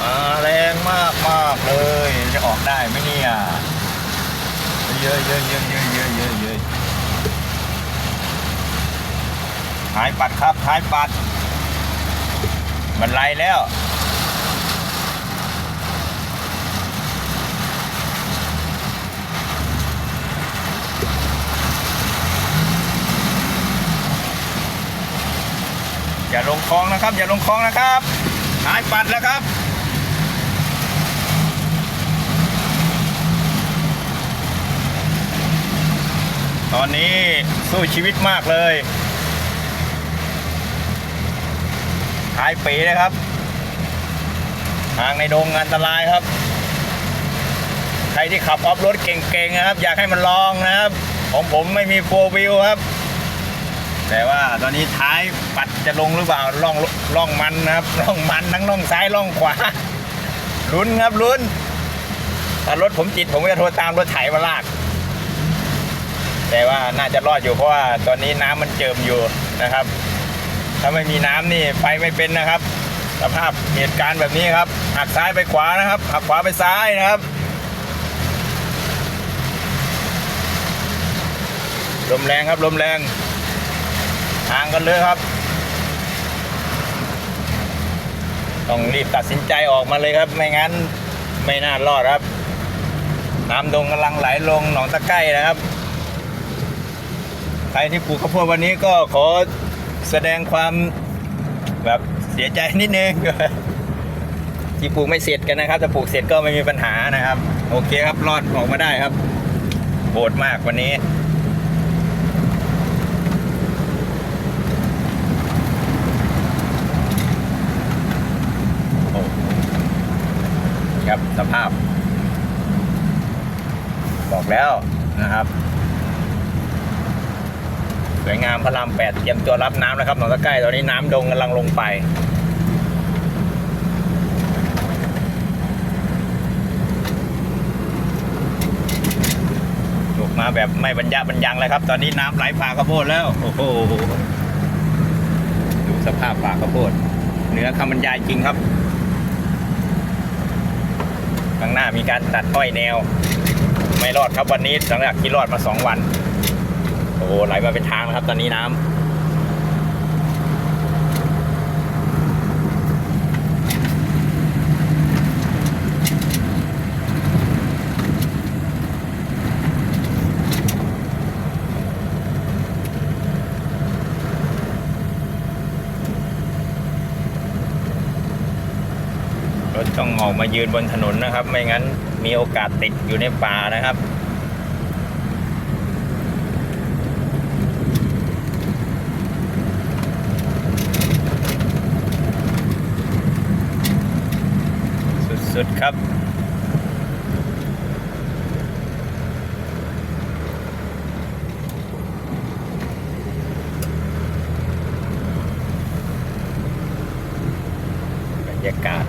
มาแรงมากมากเลยจะออกได้ไหมเนี่ยเยอะเยอะเยอะเยอะเยอะเยอะเยอะหายปัดครับหายปัด มันไล่แล้วอย่าลงคลองนะครับ อย่าลงคลองนะครับหายปัดแล้วครับ อนนี้สู้ชีวิตมากเลยหายปีเลยครับ ทางในดงอันตรายครับ ใครที่ขับออฟรถเก่งๆนะครับ อยากให้มันลองนะครับ ของผมไม่มีโฟวิวครับ แต่ว่าตอนนี้ท้ายปัดจะลงหรือเปล่าล่องล่องมันนะครับล่องมันทั้งล่องซ้ายล่องขวาลุ้นครับลุ้นถ้ารถผมจิตผมจะโทรตามรถไถมาลาก แต่ว่าน่าจะรอดอยู่เพราะว่าตอนนี้น้ำมันเจิมอยู่นะครับ ถ้าไม่มีน้ำนี่ไปไม่เป็นนะครับ สภาพเหตุการณ์แบบนี้ครับหักซ้ายไปขวานะครับหักขวาไปซ้ายนะครับลมแรงครับลมแรงทางกันเลยครับ ต้องรีบตัดสินใจออกมาเลยครับ ไม่งั้นไม่น่ารอดครับ น้ำดงกำลังไหลลงหนองตะไคร่นะครับ ใครที่ปลูกข้าวโพดวันนี้ก็ขอแสดงความแบบเสียใจนิดนึงที่ปลูกไม่เสร็จกันนะครับถ้าปลูกเสร็จก็ไม่มีปัญหานะครับ โอเคครับรอดออกมาได้ครับโหดมากวันนี้โอ้ครับสภาพ บอกแล้วนะครับ สวยงามพระรามแปดเตรียมตัวรับน้ำแล้วครับหนองตะไคร่ตอนนี้น้ำดงกำลังลงไปลกมาแบบไม่บรรยะบรรยังเลยครับ ตอนนี้น้ำไหลผ่าข้าวโพดแล้ว โอ้โหดูสภาพป่าข้าวโพดเหนือคำบรรยายจริงครับข้างหน้ามีการตัดอ้อยแนว ไม่รอดครับวันนี้หลังจากที่รอดมาสองวัน โอ้โหไหลมาเป็นทางแล้วครับ ตอนนี้น้ำรถต้องออกมายืนบนถนนนะครับ ไม่งั้นมีโอกาสติดอยู่ในป่านะครับ สุดครับ บรรยากาศ